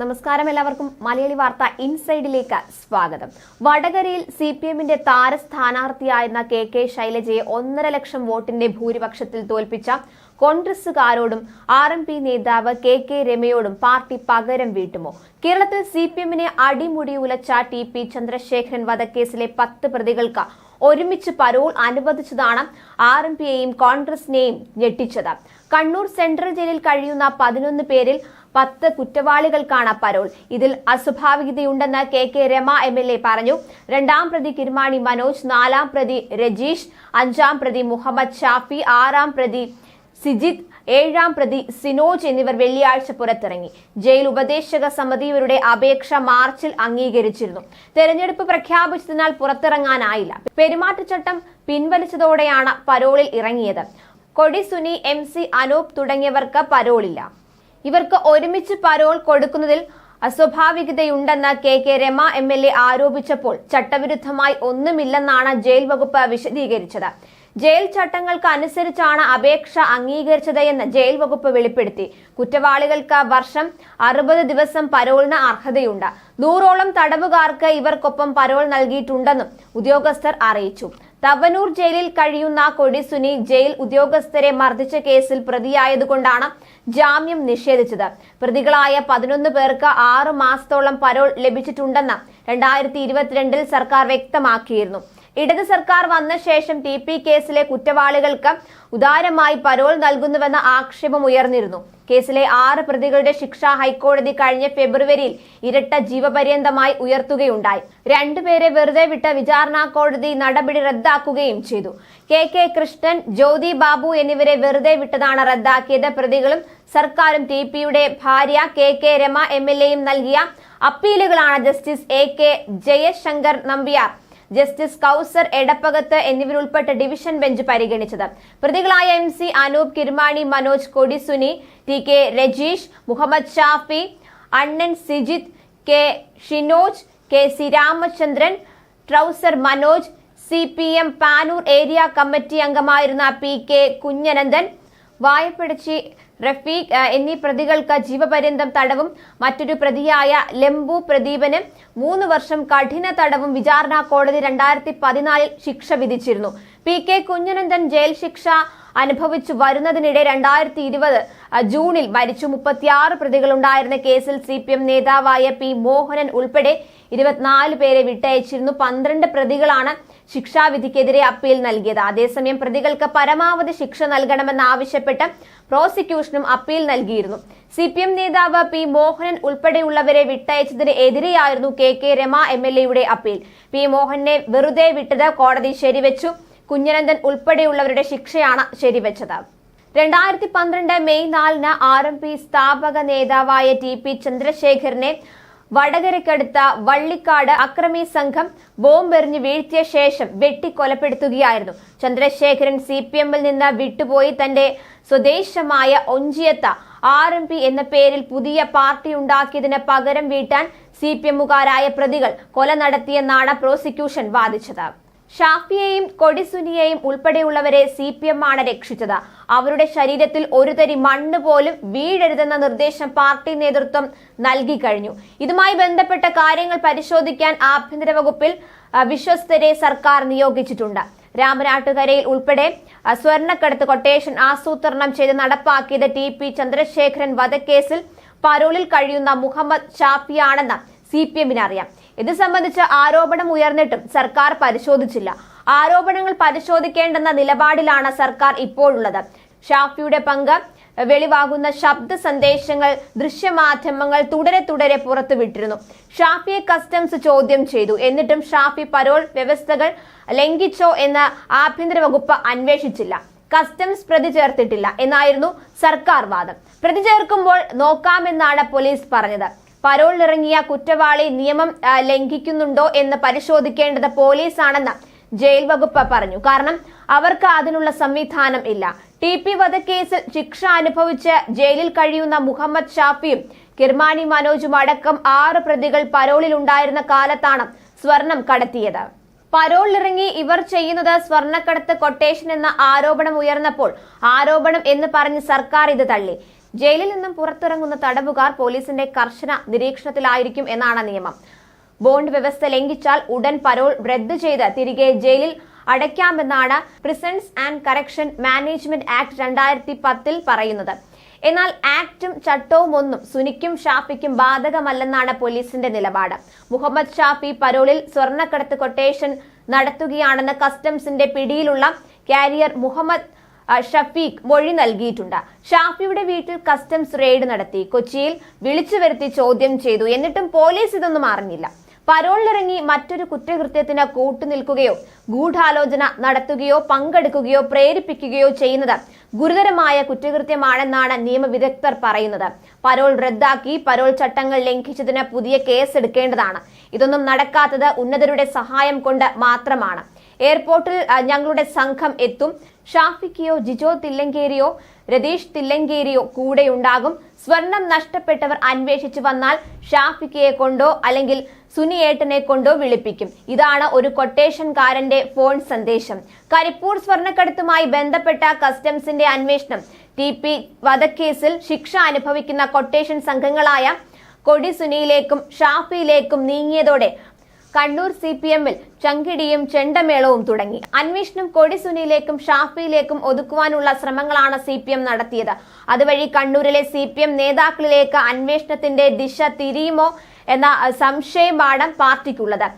നമസ്കാരം എല്ലാവർക്കും. മലയാളി വാർത്ത ഇൻസൈഡിലേക്ക് സ്വാഗതം. വടകരയിൽ സി പി എമ്മിന്റെ താരസ്ഥാനാർത്ഥിയായിരുന്ന കെ കെ ശൈലജയെ ഒന്നര ലക്ഷം വോട്ടിന്റെ ഭൂരിപക്ഷത്തിൽ തോൽപ്പിച്ച കോൺഗ്രസുകാരോടും ആർ എം പി നേതാവ് കെ കെ രമയോടും പാർട്ടി പകരം വീട്ടുമോ? കേരളത്തിൽ സി പി എമ്മിനെ അടിമുടി ഉലച്ച ടി പി ചന്ദ്രശേഖരൻ വധക്കേസിലെ പത്ത് പ്രതികൾക്ക് ഒരുമിച്ച് പരോൾ അനുവദിച്ചതാണ് ആർ എം പിയെയും കോൺഗ്രസിനെയും ഞെട്ടിച്ചത്. കണ്ണൂർ സെൻട്രൽ ജയിലിൽ കഴിയുന്ന പതിനൊന്ന് പേരിൽ പത്ത് കുറ്റവാളികൾക്കാണ് പരോൾ. ഇതിൽ അസ്വാഭാവികതയുണ്ടെന്ന് K K Rama M L A പറഞ്ഞു. രണ്ടാം പ്രതി കിർമാണി മനോജ് നാലാം പ്രതി രജീഷ് അഞ്ചാം പ്രതി മുഹമ്മദ് ഷാഫി ആറാം പ്രതി സിജിത് ഏഴാം പ്രതി സിനോജ് എന്നിവർ വെള്ളിയാഴ്ച പുറത്തിറങ്ങി. ജയിൽ ഉപദേശക സമിതി ഇവരുടെ അപേക്ഷ മാർച്ചിൽ അംഗീകരിച്ചിരുന്നു. തെരഞ്ഞെടുപ്പ് പ്രഖ്യാപിച്ചതിനാൽ പുറത്തിറങ്ങാനായില്ല. പെരുമാറ്റച്ചട്ടം പിൻവലിച്ചതോടെയാണ് പരോളിൽ ഇറങ്ങിയത്. കൊടി സുനി എം സി അനൂപ് തുടങ്ങിയവർക്ക് പരോളില്ല. ഇവർക്ക് ഒരുമിച്ച് പരോൾ കൊടുക്കുന്നതിൽ അസ്വാഭാവികതയുണ്ടെന്ന് K K Rama M L A ആരോപിച്ചപ്പോൾ ചട്ടവിരുദ്ധമായി ഒന്നുമില്ലെന്നാണ് ജയിൽ വകുപ്പ് വിശദീകരിച്ചത്. ജയിൽ ചട്ടങ്ങൾക്ക് അനുസരിച്ചാണ് അപേക്ഷ അംഗീകരിച്ചത് എന്ന് ജയിൽ വകുപ്പ് വെളിപ്പെടുത്തി. കുറ്റവാളികൾക്ക് വർഷം അറുപത് ദിവസം പരോളിന് അർഹതയുണ്ട്. നൂറോളം തടവുകാർക്ക് ഇവർക്കൊപ്പം പരോൾ നൽകിയിട്ടുണ്ടെന്നും ഉദ്യോഗസ്ഥർ അറിയിച്ചു. തവനൂർ ജയിലിൽ കഴിയുന്ന കൊടിസുനി ജയിൽ ഉദ്യോഗസ്ഥരെ മർദ്ദിച്ച കേസിൽ പ്രതിയായതുകൊണ്ടാണ് ജാമ്യം നിഷേധിച്ചത്. പ്രതികളായ പതിനൊന്ന് പേർക്ക് ആറ് മാസത്തോളം പരോൾ ലഭിച്ചിട്ടുണ്ടെന്ന് രണ്ടായിരത്തി ഇരുപത്തിരണ്ടിൽ സർക്കാർ വ്യക്തമാക്കിയിരുന്നു. ഇടത് സർക്കാർ വന്ന ശേഷം ടി പി കേസിലെ കുറ്റവാളികൾക്ക് ഉദാരമായി പരോൾ നൽകുന്നുവെന്ന ആക്ഷേപം ഉയർന്നിരുന്നു. കേസിലെ ആറ് പ്രതികളുടെ ശിക്ഷ ഹൈക്കോടതി കഴിഞ്ഞ ഫെബ്രുവരിയിൽ ഇരട്ട ജീവപര്യന്തമായി ഉയർത്തുകയുണ്ടായി. രണ്ടുപേരെ വെറുതെ വിട്ട വിചാരണ കോടതി നടപടി റദ്ദാക്കുകയും ചെയ്തു. കെ കെ കൃഷ്ണൻ ജ്യോതി ബാബു എന്നിവരെ വെറുതെ വിട്ടതാണ് റദ്ദാക്കിയത്. പ്രതികളും സർക്കാരും ടി പിയുടെ ഭാര്യ K K Rama M L എയും നൽകിയ അപ്പീലുകളാണ് justice A K Jayasankar Nambiar. Justice Kauser Edappagath എന്നിവരുൾപ്പെട്ട division bench പരിഗണിച്ചത്. പ്രതികളായ M C Anoop Kirmani Manoj Kodi Suni T K Rajeesh Muhammad Shafi Annan Sijith K Shinoj K C Ramachandran trouser Manoj C P M Panoor area committee അംഗമായിരുന്ന P K Kunhanandan വായ്പടിച്ചി Rafeeq എന്നീ പ്രതികൾക്ക് ജീവപര്യന്തം തടവും മറ്റൊരു പ്രതിയായ ലെമ്പു പ്രദീപന് മൂന്ന് വർഷം കഠിന തടവും വിചാരണ കോടതി രണ്ടായിരത്തി പതിനാലിൽ ശിക്ഷ വിധിച്ചിരുന്നു. പി കെ കുഞ്ഞനന്ദൻ ജയിൽ ശിക്ഷ അനുഭവിച്ചു വരുന്നതിനിടെ രണ്ടായിരത്തി ഇരുപത് ജൂണിൽ മരിച്ചു മുപ്പത്തിയാറ് പ്രതികളുണ്ടായിരുന്ന കേസിൽ സി പി എം നേതാവായ പി മോഹനൻ ഉൾപ്പെടെ ഇരുപത്തിനാല് പേരെ വിട്ടയച്ചിരുന്നു. പന്ത്രണ്ട് പ്രതികളാണ് ശിക്ഷാവിധിക്കെതിരെ അപ്പീൽ നൽകിയത്. അതേസമയം പ്രതികൾക്ക് പരമാവധി ശിക്ഷ നൽകണമെന്നാവശ്യപ്പെട്ട് പ്രോസിക്യൂഷനും അപ്പീൽ നൽകിയിരുന്നു. സി പി എം നേതാവ് പി മോഹനൻ ഉൾപ്പെടെയുള്ളവരെ വിട്ടയച്ചതിന് എതിരെയായിരുന്നു K K Rama M L എയുടെ അപ്പീൽ. പി മോഹനെ വെറുതെ വിട്ടത് കോടതി ശരിവെച്ചു. കുഞ്ഞനന്ദൻ ഉൾപ്പെടെയുള്ളവരുടെ ശിക്ഷയാണ് ശരിവെച്ചത്. രണ്ടായിരത്തി പന്ത്രണ്ട് മെയ് നാലിന് ആർ എം പി സ്ഥാപക നേതാവായ ടി പി ചന്ദ്രശേഖരനെ വടകരക്കടുത്ത വള്ളിക്കാട് അക്രമി സംഘം ബോംബെറിഞ്ഞ് വീഴ്ത്തിയ ശേഷം വെട്ടിക്കൊലപ്പെടുത്തുകയായിരുന്നു. ചന്ദ്രശേഖരൻ സി പി എമ്മിൽ നിന്ന് വിട്ടുപോയി. തന്റെ സ്വദേശമായ ഒഞ്ചിയത്ത ആർ എം പി എന്ന പേരിൽ പുതിയ പാർട്ടി ഉണ്ടാക്കിയതിന് പകരം വീട്ടാൻ സി പി എമ്മുകാരായ പ്രതികൾ കൊല നടത്തിയെന്നാണ് പ്രോസിക്യൂഷൻ വാദിച്ചത്. ഷാഫിയെയും കൊടിസുനിയെയും ഉൾപ്പെടെയുള്ളവരെ സി പി എം ആണ് രക്ഷിച്ചത്. അവരുടെ ശരീരത്തിൽ ഒരു തരി മണ്ണ് പോലും വീഴരുതെന്ന നിർദ്ദേശം പാർട്ടി നേതൃത്വം നൽകി കഴിഞ്ഞു. ഇതുമായി ബന്ധപ്പെട്ട കാര്യങ്ങൾ പരിശോധിക്കാൻ ആഭ്യന്തര വകുപ്പിൽ വിശ്വസ്തരെ സർക്കാർ നിയോഗിച്ചിട്ടുണ്ട്. രാമനാട്ടുകരയിൽ ഉൾപ്പെടെ സ്വർണക്കടത്ത് കൊട്ടേഷൻ ആസൂത്രണം ചെയ്ത് നടപ്പാക്കിയത് ടി പി ചന്ദ്രശേഖരൻ വധക്കേസിൽ പരോളിൽ കഴിയുന്ന മുഹമ്മദ് ഷാഫിയാണെന്ന് സി പി എമ്മിന് അറിയാം. ഇത് സംബന്ധിച്ച് ആരോപണം ഉയർന്നിട്ടും സർക്കാർ പരിശോധിച്ചില്ല. ആരോപണങ്ങൾ പരിശോധിക്കേണ്ടെന്ന നിലപാടിലാണ് സർക്കാർ ഇപ്പോഴുള്ളത്. ഷാഫിയുടെ പങ്ക് വെളിവാകുന്ന ശബ്ദ സന്ദേശങ്ങൾ ദൃശ്യമാധ്യമങ്ങൾ തുടരെ തുടരെ പുറത്തുവിട്ടിരുന്നു. ഷാഫിയെ കസ്റ്റംസ് ചോദ്യം ചെയ്തു. എന്നിട്ടും ഷാഫി പരോൾ വ്യവസ്ഥകൾ ലംഘിച്ചോ എന്ന് ആഭ്യന്തര വകുപ്പ് അന്വേഷിച്ചില്ല. കസ്റ്റംസ് പ്രതി ചേർത്തിട്ടില്ല. എന്നായിരുന്നു സർക്കാർ വാദം. പ്രതി ചേർക്കുമ്പോൾ നോക്കാമെന്നാണ് പോലീസ് പറഞ്ഞത്. പരോളിലിറങ്ങിയ കുറ്റവാളി നിയമം ലംഘിക്കുന്നുണ്ടോ എന്ന് പരിശോധിക്കേണ്ടത് പോലീസാണെന്ന് ജയിൽ വകുപ്പ് പറഞ്ഞു. കാരണം അവർക്ക് അതിനുള്ള സംവിധാനം ഇല്ല. ടി പി വധക്കേസിൽ ശിക്ഷ അനുഭവിച്ച് ജയിലിൽ കഴിയുന്ന മുഹമ്മദ് ഷാഫിയും കിർമാനി മനോജും അടക്കം ആറ് പ്രതികൾ പരോളിൽ ഉണ്ടായിരുന്ന കാലത്താണ് സ്വർണം കടത്തിയത്. പരോളിലിറങ്ങി ഇവർ ചെയ്യുന്നത് സ്വർണക്കടത്ത് കൊട്ടേഷൻ എന്ന ആരോപണം ഉയർന്നപ്പോൾ ആരോപണം എന്ന് പറഞ്ഞ് സർക്കാർ ഇത് തള്ളി. ജയിലിൽ നിന്നും പുറത്തിറങ്ങുന്ന തടവുകാർ പോലീസിന്റെ കർശന നിരീക്ഷണത്തിലായിരിക്കും എന്നാണ് നിയമം. ബോണ്ട് വ്യവസ്ഥ ലംഘിച്ചാൽ ഉടൻ പരോൾ റദ്ദ് ചെയ്ത് തിരികെ ജയിലിൽ അടയ്ക്കാമെന്നാണ് prisons and correction management act രണ്ടായിരത്തി പത്തിൽ പറയുന്നത്. എന്നാൽ ആക്ടും ചട്ടവും ഒന്നും സുനിക്കും ഷാഫിക്കും ബാധകമല്ലെന്നാണ് പോലീസിന്റെ നിലപാട്. മുഹമ്മദ് ഷാഫി പരോളിൽ സ്വർണക്കടത്ത് കൊട്ടേഷൻ നടത്തുകയാണെന്ന് കസ്റ്റംസിന്റെ പിടിയിലുള്ള കാരിയർ മുഹമ്മദ് ഷഫീഖ് മൊഴി നൽകിയിട്ടുണ്ട്. ഷാഫിയുടെ വീട്ടിൽ കസ്റ്റംസ് റെയ്ഡ് നടത്തി. കൊച്ചിയിൽ വിളിച്ചു വരുത്തി ചോദ്യം ചെയ്തു. എന്നിട്ടും പോലീസ് ഇതൊന്നും അറിഞ്ഞില്ല. പരോളിലിറങ്ങി മറ്റൊരു കുറ്റകൃത്യത്തിന് കൂട്ടുനിൽക്കുകയോ ഗൂഢാലോചന നടത്തുകയോ പങ്കെടുക്കുകയോ പ്രേരിപ്പിക്കുകയോ ചെയ്യുന്നത് ഗുരുതരമായ കുറ്റകൃത്യമാണെന്നാണ് നിയമവിദഗ്ധർ പറയുന്നത്. പരോൾ റദ്ദാക്കി പരോൾ ചട്ടങ്ങൾ ലംഘിച്ചതിന് പുതിയ കേസ് എടുക്കേണ്ടതാണ്. ഇതൊന്നും നടക്കാത്തത് ഉന്നതരുടെ സഹായം കൊണ്ട് മാത്രമാണ്. എയർപോർട്ടിൽ ഞങ്ങളുടെ സംഘം എത്തും. ഷാഫിക്കയോ ജിജോ തില്ലങ്കേരിയോ രതീഷ് തില്ലങ്കേരിയോ കൂടെയുണ്ടാകും സ്വർണം നഷ്ടപ്പെട്ടവർ അന്വേഷിച്ചു വന്നാൽ ഷാഫിക്കയെ കൊണ്ടോ അല്ലെങ്കിൽ സുനിയേട്ടനെ കൊണ്ടോ വിളിപ്പിക്കും. ഇതാണ് ഒരു കൊട്ടേഷൻകാരന്റെ ഫോൺ സന്ദേശം. കരിപ്പൂർ സ്വർണക്കടത്തുമായി ബന്ധപ്പെട്ട കസ്റ്റംസിന്റെ അന്വേഷണം. ടി പി വധക്കേസിൽ ശിക്ഷ അനുഭവിക്കുന്ന കൊട്ടേഷൻ സംഘങ്ങളായ കൊടി സുനിയിലേക്കും ഷാഫിയിലേക്കും നീങ്ങിയതോടെ കണ്ണൂർ സി പി എമ്മിൽ ചങ്കിടിയും ചെണ്ടമേളവും തുടങ്ങി. അന്വേഷണം കൊടിസുനിയിലേക്കും ഷാഫിയിലേക്കും ഒതുക്കുവാനുള്ള ശ്രമങ്ങളാണ് സി പി എം നടത്തിയത്. അതുവഴി കണ്ണൂരിലെ സി പി എം നേതാക്കളിലേക്ക് അന്വേഷണത്തിന്റെ ദിശ തിരിയുമോ എന്ന സംശയമാണ് പാർട്ടിക്കുള്ളത്.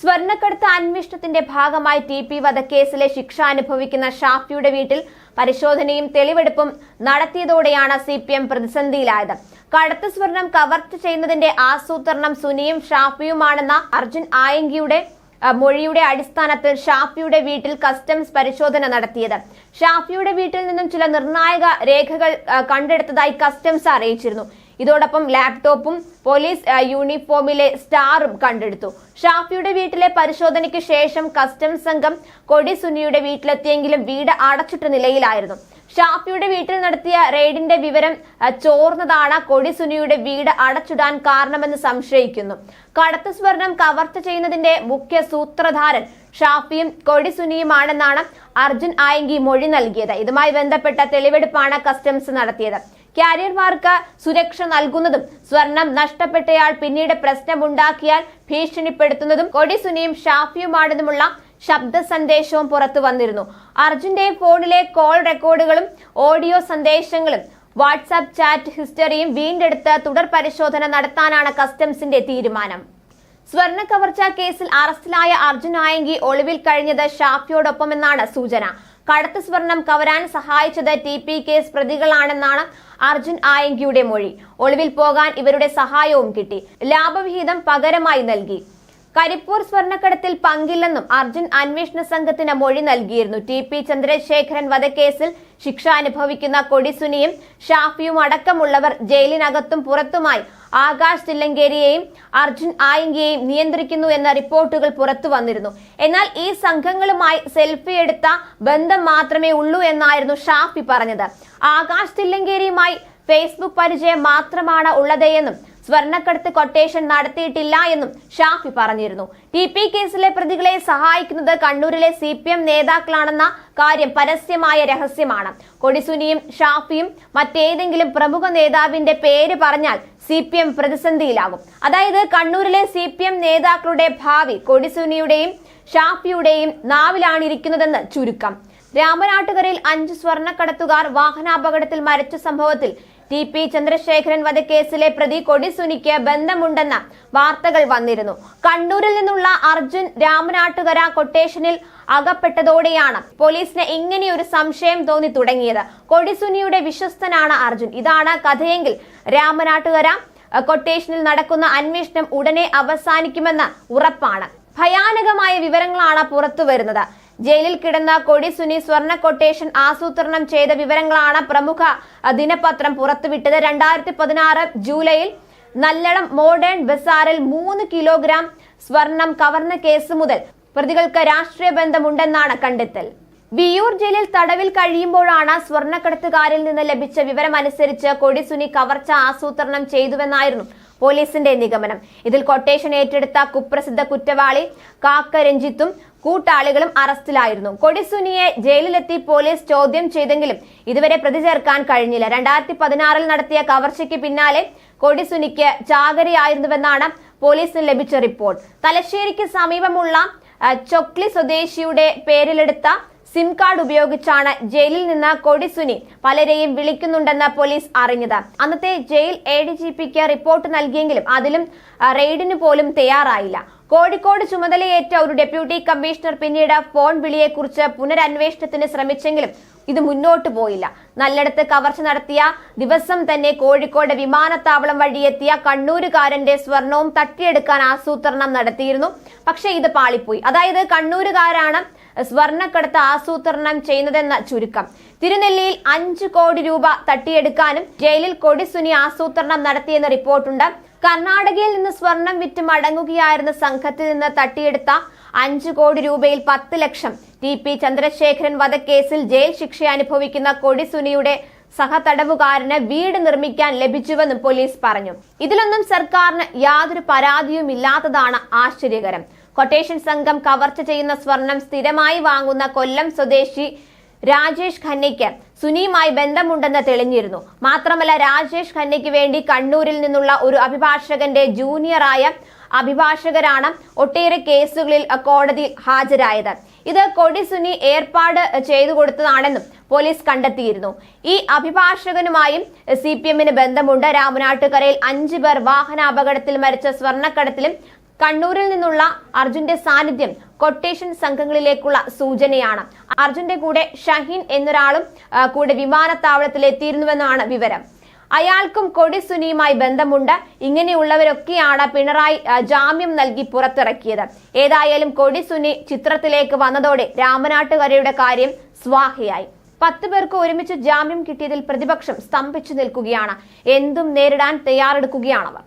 സ്വർണക്കടത്ത് അന്വേഷണത്തിന്റെ ഭാഗമായി ടി പി വധക്കേസിലെ ശിക്ഷ അനുഭവിക്കുന്ന ഷാഫിയുടെ വീട്ടിൽ പരിശോധനയും തെളിവെടുപ്പും നടത്തിയതോടെയാണ് സി പി എം പ്രതിസന്ധിയിലായത്. കടത്ത് സ്വർണം കവർച്ച ചെയ്യുന്നതിന്റെ ആസൂത്രണം സുനിയും ഷാഫിയുമാണെന്ന അർജുൻ ആയങ്കിയുടെ മൊഴിയുടെ അടിസ്ഥാനത്തിൽ ഷാഫിയുടെ വീട്ടിൽ കസ്റ്റംസ് പരിശോധന നടത്തിയത്. ഷാഫിയുടെ വീട്ടിൽ നിന്നും ചില നിർണായക രേഖകൾ കണ്ടെടുത്തതായി കസ്റ്റംസ് അറിയിച്ചിരുന്നു. ഇതോടൊപ്പം ലാപ്ടോപ്പും പോലീസ് യൂണിഫോമിലെ സ്റ്റാറും കണ്ടെടുത്തു. ഷാഫിയുടെ വീട്ടിലെ പരിശോധനയ്ക്ക് ശേഷം കസ്റ്റംസ് സംഘം കൊടി സുനിയുടെ വീട്ടിലെത്തിയെങ്കിലും വീട് അടച്ചിട്ട നിലയിലായിരുന്നു. ഷാഫിയുടെ വീട്ടിൽ നടത്തിയ റെയ്ഡിന്റെ വിവരം ചോർന്നതാണ് കൊടി സുനിയുടെ വീട് അടച്ചിടാൻ കാരണമെന്ന് സംശയിക്കുന്നു. കടത്ത് സ്വർണം കവർച്ച ചെയ്യുന്നതിന്റെ മുഖ്യ സൂത്രധാരൻ ഷാഫിയും കൊടി സുനിയുമാണെന്നാണ് അർജുൻ ആയങ്കി മൊഴി നൽകിയത്. ഇതുമായി ബന്ധപ്പെട്ട തെളിവെടുപ്പാണ് കസ്റ്റംസ് നടത്തിയത്. കാരിയർമാർക്ക് സുരക്ഷ നൽകുന്നതും സ്വർണം നഷ്ടപ്പെട്ടയാൾ പിന്നീട് പ്രശ്നമുണ്ടാക്കിയാൽ ഭീഷണിപ്പെടുത്തുന്നതും കൊടി സുനിയും ഷാഫിയുമാണെന്നുമുള്ള ശബ്ദ സന്ദേശവും പുറത്തു വന്നിരുന്നു. അർജുന്റെ ഫോണിലെ കോൾ റെക്കോർഡുകളും ഓഡിയോ സന്ദേശങ്ങളും വാട്സാപ്പ് ചാറ്റ് ഹിസ്റ്ററിയും വീണ്ടെടുത്ത് തുടർ പരിശോധന നടത്താനാണ് കസ്റ്റംസിന്റെ തീരുമാനം. സ്വർണ കവർച്ച കേസിൽ അറസ്റ്റിലായ അർജുൻ ആയങ്കി ഒളിവിൽ കഴിഞ്ഞത് ഷാഫിയോടൊപ്പമെന്നാണ് സൂചന. കടത്ത് സ്വർണം കവരാൻ സഹായിച്ചത് ടി പി കേസ് പ്രതികളാണെന്നാണ് അർജുൻ ആയങ്കിയുടെ മൊഴി. ഒളിവിൽ പോകാൻ ഇവരുടെ സഹായവും കിട്ടി. ലാഭവിഹിതം പകരമായി നൽകി. കരിപ്പൂർ സ്വർണക്കടത്തിൽ പങ്കില്ലെന്നും അർജുൻ അന്വേഷണ സംഘത്തിന് മൊഴി നൽകിയിരുന്നു. ടി പി ചന്ദ്രശേഖരൻ വധക്കേസിൽ ശിക്ഷ അനുഭവിക്കുന്ന കൊടിസുനിയും ഷാഫിയും അടക്കമുള്ളവർ ജയിലിനകത്തും പുറത്തുമായി ആകാശ് തില്ലങ്കേരിയെയും അർജുൻ ആയിങ്കയെയും നിയന്ത്രിക്കുന്നു എന്ന റിപ്പോർട്ടുകൾ പുറത്തു വന്നിരുന്നു. എന്നാൽ ഈ സംഘങ്ങളുമായി സെൽഫി എടുത്ത ബന്ധം മാത്രമേ ഉള്ളൂ എന്നായിരുന്നു ഷാഫി പറഞ്ഞത്. ആകാശ് തില്ലങ്കേരിയുമായി ഫേസ്ബുക്ക് പരിചയം മാത്രമാണ് ഉള്ളതെന്നും സ്വർണക്കടത്ത് കൊട്ടേഷൻ നടത്തിയിട്ടില്ല എന്നും ഷാഫി പറഞ്ഞിരുന്നു. ടി പി കേസിലെ പ്രതികളെ സഹായിക്കുന്നത് കണ്ണൂരിലെ സി പി എം നേതാക്കളാണെന്ന കാര്യം പരസ്യമായ രഹസ്യമാണ്. കൊടിസുനിയും ഷാഫിയും മറ്റേതെങ്കിലും പ്രമുഖ നേതാവിന്റെ പേര് പറഞ്ഞാൽ സി പി എം പ്രതിസന്ധിയിലാകും. അതായത് കണ്ണൂരിലെ സി പി എം നേതാക്കളുടെ ഭാവി കൊടിസുനിയുടെയും ഷാഫിയുടെയും നാവിലാണ് ഇരിക്കുന്നതെന്ന് ചുരുക്കം. രാമനാട്ടുകരയിൽ അഞ്ച് സ്വർണക്കടത്തുകാർ വാഹനാപകടത്തിൽ മരിച്ച സംഭവത്തിൽ ടി പി ചന്ദ്രശേഖരൻ വധക്കേസിലെ പ്രതി കൊടിസുനിക്ക് ബന്ധമുണ്ടെന്ന വാർത്തകൾ വന്നിരുന്നു. കണ്ണൂരിൽ നിന്നുള്ള അർജുൻ രാമനാട്ടുകര കൊട്ടേഷനിൽ അകപ്പെട്ടതോടെയാണ് പോലീസിന് ഇങ്ങനെയൊരു സംശയം തോന്നി തുടങ്ങിയത്. കൊടിസുനിയുടെ വിശ്വസ്തനാണ് അർജുൻ. ഇതാണ് കഥയെങ്കിൽ രാമനാട്ടുകര കൊട്ടേഷനിൽ നടക്കുന്ന അന്വേഷണം ഉടനെ അവസാനിക്കുമെന്ന് ഉറപ്പാണ്. ഭയാനകമായ വിവരങ്ങളാണ് പുറത്തു വരുന്നത് ജയിലിൽ കിടന്ന കൊടി സുനി സ്വർണ കൊട്ടേഷൻ ആസൂത്രണം ചെയ്ത വിവരങ്ങളാണ് പ്രമുഖ ദിനപത്രം പുറത്തുവിട്ടത്. രണ്ടായിരത്തി പതിനാറ് ജൂലൈയിൽ നല്ലളം മോഡേൺ ബസാറിൽ മൂന്ന് കിലോഗ്രാം സ്വർണം കവർന്ന കേസ് മുതൽ പ്രതികൾക്ക് രാഷ്ട്രീയ ബന്ധമുണ്ടെന്നാണ് കണ്ടെത്തൽ. വിയൂർ ജയിലിൽ തടവിൽ കഴിയുമ്പോഴാണ് സ്വർണക്കടത്തുകാരിൽ നിന്ന് ലഭിച്ച വിവരം വിവരമനുസരിച്ച് കൊടിസുനി കവർച്ച ആസൂത്രണം ചെയ്തുവെന്നായിരുന്നു പോലീസിന്റെ നിഗമനം. ഇതിൽ കൊട്ടേഷൻ ഏറ്റെടുത്ത കുപ്രസിദ്ധ കുറ്റവാളി കാക്ക രഞ്ജിത്തും കൂട്ടാളികളും അറസ്റ്റിലായിരുന്നു. കൊടിസുനിയെ ജയിലിലെത്തി പോലീസ് ചോദ്യം ചെയ്തെങ്കിലും ഇതുവരെ പ്രതി ചേർക്കാൻ കഴിഞ്ഞില്ല. രണ്ടായിരത്തി പതിനാറിൽ നടത്തിയ കവർച്ചയ്ക്ക് പിന്നാലെ കൊടിസുനിക്ക് ചാകരയായിരുന്നുവെന്നാണ് പോലീസിന് ലഭിച്ച റിപ്പോർട്ട്. തലശ്ശേരിക്ക് സമീപമുള്ള ചൊക്ലി സ്വദേശിയുടെ പേരിലെടുത്ത സിം കാർഡ് ഉപയോഗിച്ചാണ് ജയിലിൽ നിന്ന് കൊടിസുനി പലരെയും വിളിക്കുന്നുണ്ടെന്ന് പോലീസ് അറിഞ്ഞത്. അന്നത്തെ ജയിൽ എ ഡി ജി പിക്ക് റിപ്പോർട്ട് നൽകിയെങ്കിലും അതിലും റെയ്ഡിന് പോലും തയ്യാറായില്ല. കോഴിക്കോട് ചുമതലയേറ്റ ഒരു ഡെപ്യൂട്ടി കമ്മീഷണർ പിന്നീട് ഫോൺ വിളിയെക്കുറിച്ച് പുനരന്വേഷണത്തിന് ശ്രമിച്ചെങ്കിലും ഇത് മുന്നോട്ട് പോയില്ല. നല്ലിടത്ത് കവർച്ച നടത്തിയ ദിവസം തന്നെ കോഴിക്കോട് വിമാനത്താവളം വഴിയെത്തിയ കണ്ണൂരുകാരന്റെ സ്വർണവും തട്ടിയെടുക്കാൻ ആസൂത്രണം നടത്തിയിരുന്നു. പക്ഷേ ഇത് പാളിപ്പോയി. അതായത് കണ്ണൂരുകാരാണ് സ്വർണക്കടത്ത് ആസൂത്രണം ചെയ്യുന്നതെന്ന ചുരുക്കം. തിരുനെല്ലിയിൽ അഞ്ചു കോടി രൂപ തട്ടിയെടുക്കാനും ജയിലിൽ കൊടിസുനി ആസൂത്രണം നടത്തിയെന്ന റിപ്പോർട്ടുണ്ട്. കർണാടകയിൽ നിന്ന് സ്വർണം വിറ്റ് മടങ്ങുകയായിരുന്ന സംഘത്തിൽ നിന്ന് തട്ടിയെടുത്ത അഞ്ചു കോടി രൂപയിൽ പത്ത് ലക്ഷം. ടി പി ചന്ദ്രശേഖരൻ വധക്കേസിൽ ജയിൽ ശിക്ഷ അനുഭവിക്കുന്ന കൊടിസുനിയുടെ സഹതടവുകാരന് വീട് നിർമ്മിക്കാൻ ലഭിച്ചുവെന്നും പോലീസ് പറഞ്ഞു. ഇതിലൊന്നും സർക്കാരിന് യാതൊരു പരാതിയും ഇല്ലാത്തതാണ് ആശ്ചര്യകരം. കൊട്ടേഷൻ സംഘം കവർച്ച ചെയ്യുന്ന സ്വർണം സ്ഥിരമായി വാങ്ങുന്ന കൊല്ലം സ്വദേശി രാജേഷ് ഖന്നയ്ക്ക് സുനിയുമായി ബന്ധമുണ്ടെന്ന് തെളിഞ്ഞിരുന്നു. മാത്രമല്ല രാജേഷ് ഖന്നയ്ക്ക് വേണ്ടി കണ്ണൂരിൽ നിന്നുള്ള ഒരു അഭിഭാഷകന്റെ ജൂനിയറായ അഭിഭാഷകരാണ് ഒട്ടേറെ കേസുകളിൽ കോടതി ഹാജരായത്. ഇത് കൊടിസുനി ഏർപ്പാട് ചെയ്തു കൊടുത്തതാണെന്നും പോലീസ് കണ്ടെത്തിയിരുന്നു. ഈ അഭിഭാഷകനുമായും സി പി എമ്മിന് ബന്ധമുണ്ട്. രാമനാട്ടുകരയിൽ അഞ്ചു പേർ വാഹനാപകടത്തിൽ മരിച്ച സ്വർണക്കടത്തിലും കണ്ണൂരിൽ നിന്നുള്ള അർജുന്റെ സാന്നിധ്യം കൊട്ടേഷൻ സംഘങ്ങളിലേക്കുള്ള സൂചനയാണ്. അർജുന്റെ കൂടെ ഷഹീൻ എന്നൊരാളും കൂടെ വിമാനത്താവളത്തിൽ എത്തിയിരുന്നുവെന്നാണ് വിവരം. അയാൾക്കും കൊടിസുനിയുമായി ബന്ധമുണ്ട്. ഇങ്ങനെയുള്ളവരൊക്കെയാണ് പിണറായി ജാമ്യം നൽകി പുറത്തിറക്കിയത്. ഏതായാലും കൊടിസുനി ചിത്രത്തിലേക്ക് വന്നതോടെ രാമനാട്ടുകരയുടെ കാര്യം സ്വാഹയായി. പത്ത് പേർക്ക് ഒരുമിച്ച് ജാമ്യം കിട്ടിയതിൽ പ്രതിപക്ഷം സ്തംഭിച്ചു നിൽക്കുകയാണ്. എന്തും നേരിടാൻ തയ്യാറെടുക്കുകയാണവർ.